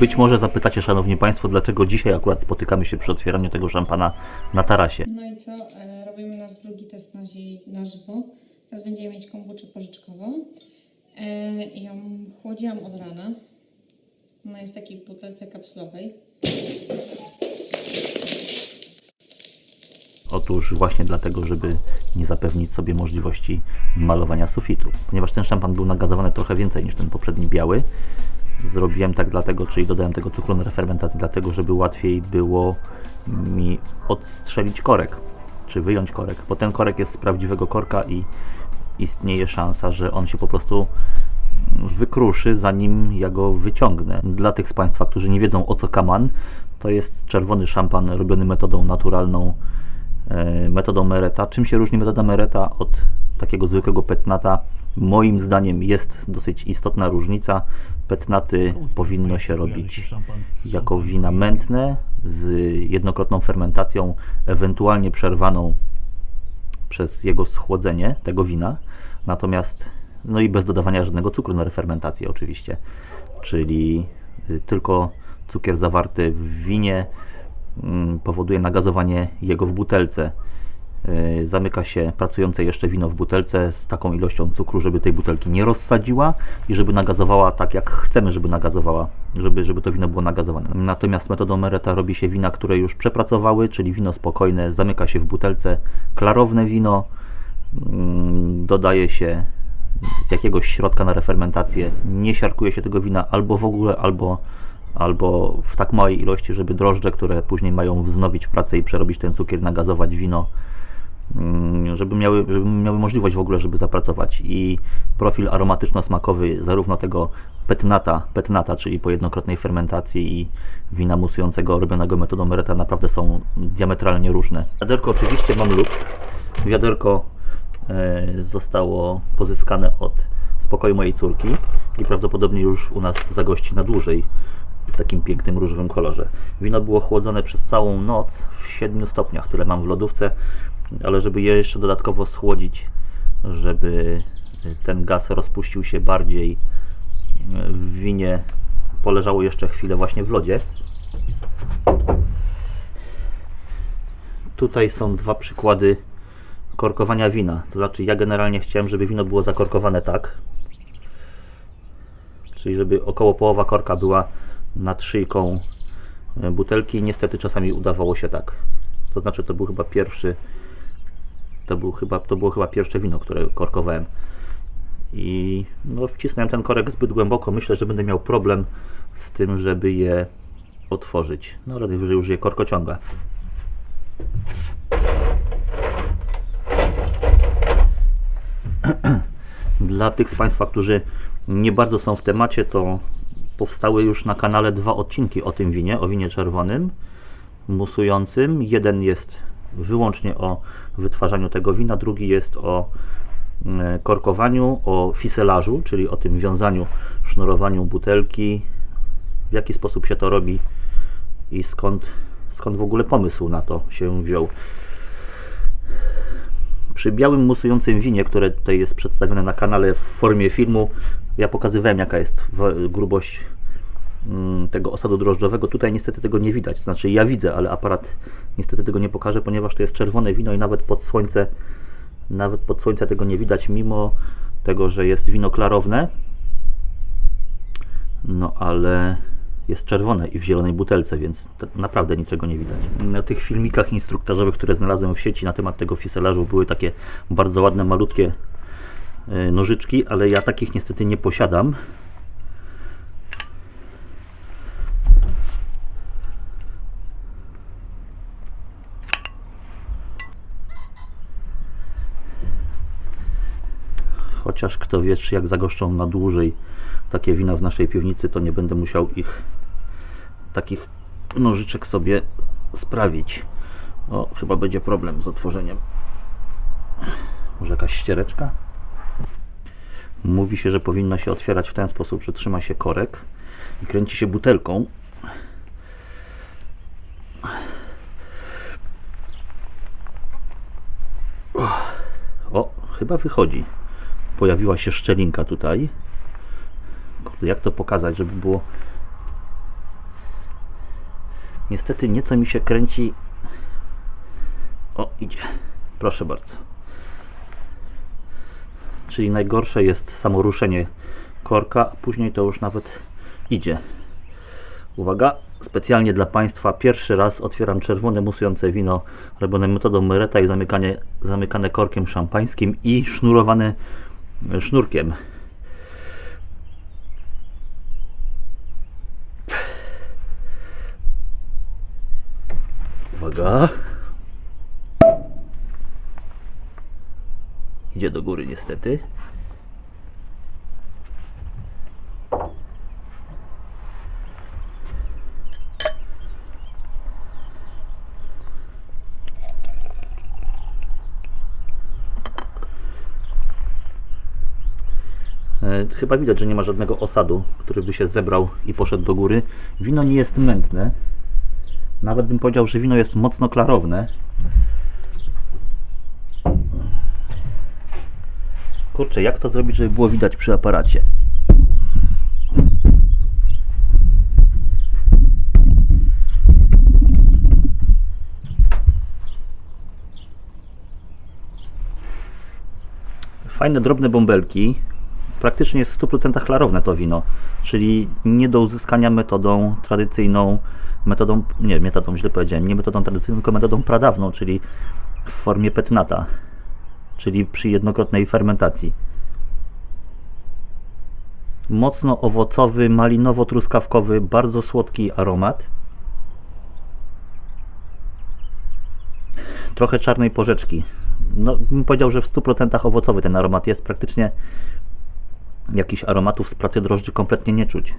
Być może zapytacie, Szanowni Państwo, dlaczego dzisiaj akurat spotykamy się przy otwieraniu tego szampana na tarasie. No i co? E, robimy nasz drugi test na, zi- na żywo. Teraz będziemy mieć kombuczę porzeczkową. E, ją chłodziłam od rana. Ona jest w takiej butelce kapsulowej. Otóż właśnie dlatego, żeby nie zapewnić sobie możliwości malowania sufitu. Ponieważ ten szampan był nagazowany trochę więcej niż ten poprzedni biały, zrobiłem tak dlatego, czyli dodałem tego cukru na refermentacji, dlatego, żeby łatwiej było mi odstrzelić korek, czy wyjąć korek, bo ten korek jest z prawdziwego korka i istnieje szansa, że on się po prostu wykruszy, zanim ja go wyciągnę. Dla tych z Państwa, którzy nie wiedzą o co kaman, to jest czerwony szampan robiony metodą naturalną, e, metodą Mereta. Czym się różni metoda Mereta od takiego zwykłego petnata? Moim zdaniem jest dosyć istotna różnica. Petnaty powinno się robić jako wina mętne z jednokrotną fermentacją, ewentualnie przerwaną przez jego schłodzenie tego wina. Natomiast, no i bez dodawania żadnego cukru na refermentację oczywiście, czyli y, tylko cukier zawarty w winie mm, powoduje nagazowanie jego w butelce. Y, Zamyka się pracujące jeszcze wino w butelce z taką ilością cukru, żeby tej butelki nie rozsadziła i żeby nagazowała tak, jak chcemy, żeby nagazowała, żeby, żeby to wino było nagazowane. Natomiast metodą Mereta robi się wina, które już przepracowały, czyli wino spokojne, zamyka się w butelce, klarowne wino, mm, dodaje się jakiegoś środka na refermentację, nie siarkuje się tego wina albo w ogóle, albo, albo w tak małej ilości, żeby drożdże, które później mają wznowić pracę i przerobić ten cukier, nagazować wino, żeby miały, żeby miały możliwość w ogóle, żeby zapracować. I profil aromatyczno-smakowy zarówno tego petnata, petnata, czyli po jednokrotnej fermentacji i wina musującego robionego metodą Mereta naprawdę są diametralnie różne. Wiaderko oczywiście mam lub. Wiaderko e, zostało pozyskane od spokoju mojej córki i prawdopodobnie już u nas zagości na dłużej w takim pięknym różowym kolorze. Wino było chłodzone przez całą noc w 7 stopniach, tyle mam w lodówce, ale żeby je jeszcze dodatkowo schłodzić, żeby ten gaz rozpuścił się bardziej w winie, poleżało jeszcze chwilę właśnie w lodzie. Tutaj są dwa przykłady korkowania wina. To znaczy, ja generalnie chciałem, żeby wino było zakorkowane tak, czyli żeby około połowa korka była nad szyjką e, butelki. Niestety czasami udawało się tak. To znaczy, to był chyba pierwszy, to, był chyba, to było chyba pierwsze wino, które korkowałem. I no, wcisnąłem ten korek zbyt głęboko. Myślę, że będę miał problem z tym, żeby je otworzyć. No, ale najwyżej użyję korkociąga. Dla tych z Państwa, którzy nie bardzo są w temacie, to powstały już na kanale dwa odcinki o tym winie, o winie czerwonym, musującym. Jeden jest wyłącznie o wytwarzaniu tego wina, drugi jest o e, korkowaniu, o fiselażu, czyli o tym wiązaniu, sznurowaniu butelki, w jaki sposób się to robi i skąd, skąd w ogóle pomysł na to się wziął. Przy białym musującym winie, które tutaj jest przedstawione na kanale w formie filmu, ja pokazywałem jaka jest grubość tego osadu drożdżowego. Tutaj niestety tego nie widać. Znaczy ja widzę, ale aparat niestety tego nie pokaże, ponieważ to jest czerwone wino i nawet pod słońce nawet pod słońce tego nie widać, mimo tego, że jest wino klarowne. No ale jest czerwone i w zielonej butelce, więc naprawdę niczego nie widać. Na tych filmikach instruktażowych, które znalazłem w sieci na temat tego fiselażu, były takie bardzo ładne, malutkie e, nożyczki, ale ja takich niestety nie posiadam. Chociaż kto wie, czy jak zagoszczą na dłużej takie wina w naszej piwnicy, to nie będę musiał ich takich nożyczek sobie sprawić. O, chyba będzie problem z otworzeniem. Może jakaś ściereczka? Mówi się, że powinno się otwierać w ten sposób, że trzyma się korek i kręci się butelką. O, chyba wychodzi. Pojawiła się szczelinka tutaj. Kurde, jak to pokazać, żeby było Niestety nieco mi się kręci. O, idzie. Proszę bardzo. Czyli najgorsze jest samo ruszenie korka, a później to już nawet idzie. Uwaga, specjalnie dla Państwa pierwszy raz otwieram czerwone musujące wino robione metodą Myreta i zamykane korkiem szampańskim i sznurowane sznurkiem. Uwaga. Idzie do góry niestety. Chyba widać, że nie ma żadnego osadu, który by się zebrał i poszedł do góry. Wino nie jest mętne. Nawet bym powiedział, że wino jest mocno klarowne. Kurczę, jak to zrobić, żeby było widać przy aparacie? Fajne, drobne bąbelki. Praktycznie jest w 100% klarowne to wino, czyli nie do uzyskania metodą tradycyjną, metodą, nie, metodą źle powiedziałem, nie metodą tradycyjną, tylko metodą pradawną, czyli w formie petnata, czyli przy jednokrotnej fermentacji. Mocno owocowy, malinowo-truskawkowy, bardzo słodki aromat. Trochę czarnej porzeczki. No, bym powiedział, że w 100% owocowy ten aromat jest. Praktycznie jakichś aromatów z pracy drożdży kompletnie nie czuć.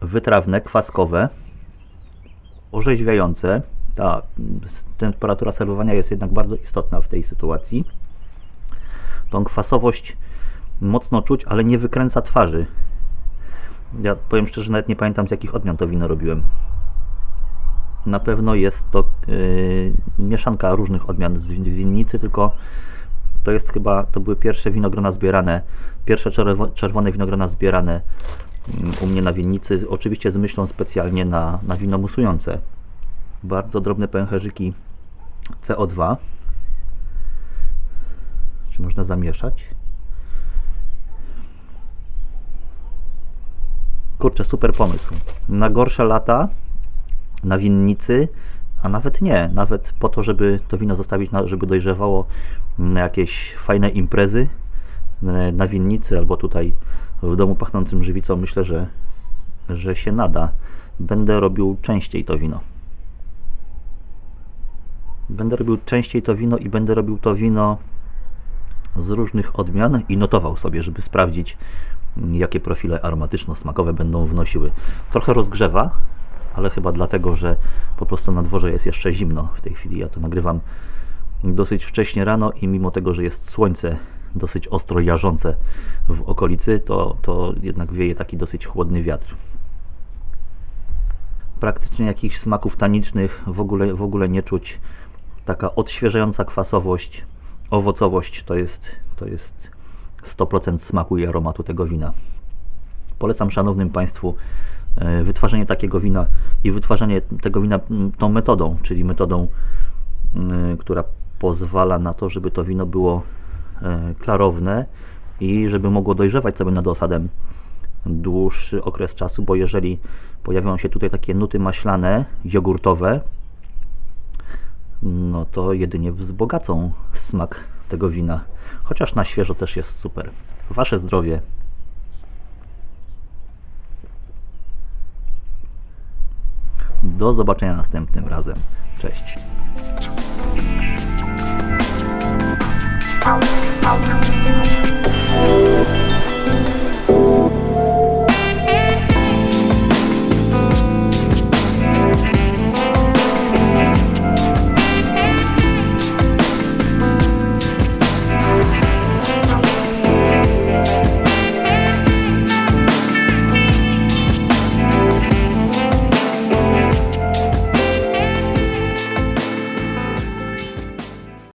Wytrawne, kwaskowe, orzeźwiające. Ta temperatura serwowania jest jednak bardzo istotna w tej sytuacji. Tą kwasowość mocno czuć, ale nie wykręca twarzy. Ja powiem szczerze, nawet nie pamiętam z jakich odmian to wino robiłem. Na pewno jest to yy, mieszanka różnych odmian z win- winnicy, tylko to jest chyba, to były pierwsze winogrona zbierane, pierwsze czerwo, czerwone winogrona zbierane mm, u mnie na winnicy, oczywiście z myślą specjalnie na, na wino musujące. Bardzo drobne pęcherzyki CO2. Czy można zamieszać? Kurczę, super pomysł. Na gorsze lata, na winnicy, a nawet nie, nawet po to, żeby to wino zostawić, żeby dojrzewało na jakieś fajne imprezy e, na winnicy albo tutaj w domu pachnącym żywicą, myślę, że, że się nada. Będę robił częściej to wino. Będę robił częściej to wino i będę robił to wino z różnych odmian i notował sobie, żeby sprawdzić, jakie profile aromatyczno-smakowe będą wnosiły. Trochę rozgrzewa, ale chyba dlatego, że po prostu na dworze jest jeszcze zimno w tej chwili. Ja to nagrywam dosyć wcześnie rano i mimo tego, że jest słońce dosyć ostro jarzące w okolicy, to, to jednak wieje taki dosyć chłodny wiatr. Praktycznie jakichś smaków tanicznych w ogóle, w ogóle nie czuć. Taka odświeżająca kwasowość, owocowość to jest, to jest 100% smaku i aromatu tego wina. Polecam szanownym Państwu wytwarzanie takiego wina i wytwarzanie tego wina mm, tą metodą, czyli metodą, mm, która pozwala na to, żeby to wino było e, klarowne i żeby mogło dojrzewać sobie nad osadem dłuższy okres czasu, bo jeżeli pojawią się tutaj takie nuty maślane, jogurtowe, no to jedynie wzbogacą smak tego wina. Chociaż na świeżo też jest super. Wasze zdrowie. Do zobaczenia następnym razem. Cześć.